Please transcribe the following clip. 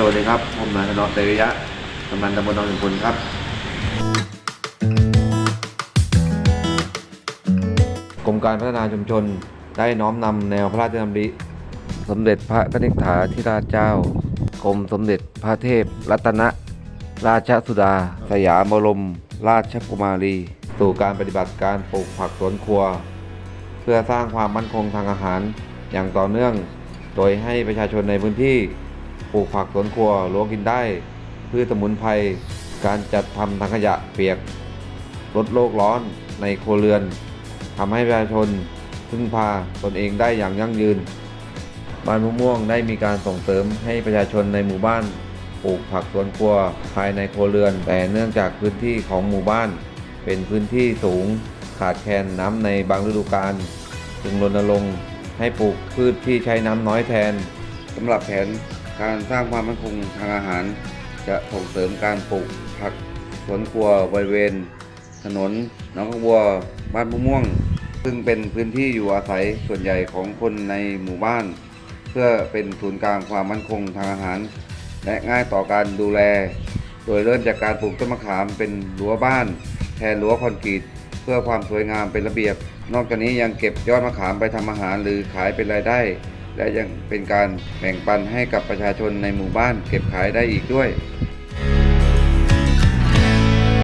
สวัสดีครับ ผมนายธนอเตริยะกำนันตำบลนองหนึ่งคนครับ กรมการพัฒนาชุมชนได้น้อมนำแนวพระราชดำริ สมเด็จพระนิธิาธิราชเจ้า กรมสมเด็จพระเทพ รัตนราชสุดา สยามบรม ราชกุมารี สู่การปฏิบัติการปลูกผักสวนครัว เพื่อสร้างความมั่นคงทางอาหารอย่างต่อเนื่อง โดยให้ประชาชนในพื้นที่ ปลูกผักสวนครัวรั้วกินได้ พืชสมุนไพร การจัดทำทางขยะเปียก ลดโลกร้อนในครัวเรือนทำให้ประชาชนพึ่งพาตนเองได้อย่างยั่งยืน บ้านมะม่วงได้มีการส่งเสริมให้ประชาชนในหมู่บ้านปลูกผักสวนครัวภายในครัวเรือน แต่เนื่องจากพื้นที่ของหมู่บ้าน เป็นพื้นที่สูงขาดแคลนน้ำในบางฤดูกาลจึงรณรงค์ให้ปลูกพืชที่ใช้น้ำน้อยแทนสำหรับแผน การสร้างความมั่นคงทางอาหาร จะส่งเสริมการปลูกผักสวนครัวบริเวณ ถนนหนองบัวบ้านมะม่วง ซึ่งเป็นพื้นที่อยู่อาศัยส่วนใหญ่ของคนในหมู่บ้าน เพื่อเป็นศูนย์กลางความมั่นคงทางอาหาร และง่ายต่อการดูแล โดยเริ่มจากการปลูกต้นมะขามเป็นรั้วบ้าน แทนรั้วคอนกรีตเพื่อความสวยงามเป็นระเบียบ นอกจากนี้ยังเก็บยอดมะขามไปทำอาหารหรือขายเป็นรายได้ และยังเป็นการแบ่งปันให้กับประชาชนในหมู่บ้านเก็บขายได้อีกด้วย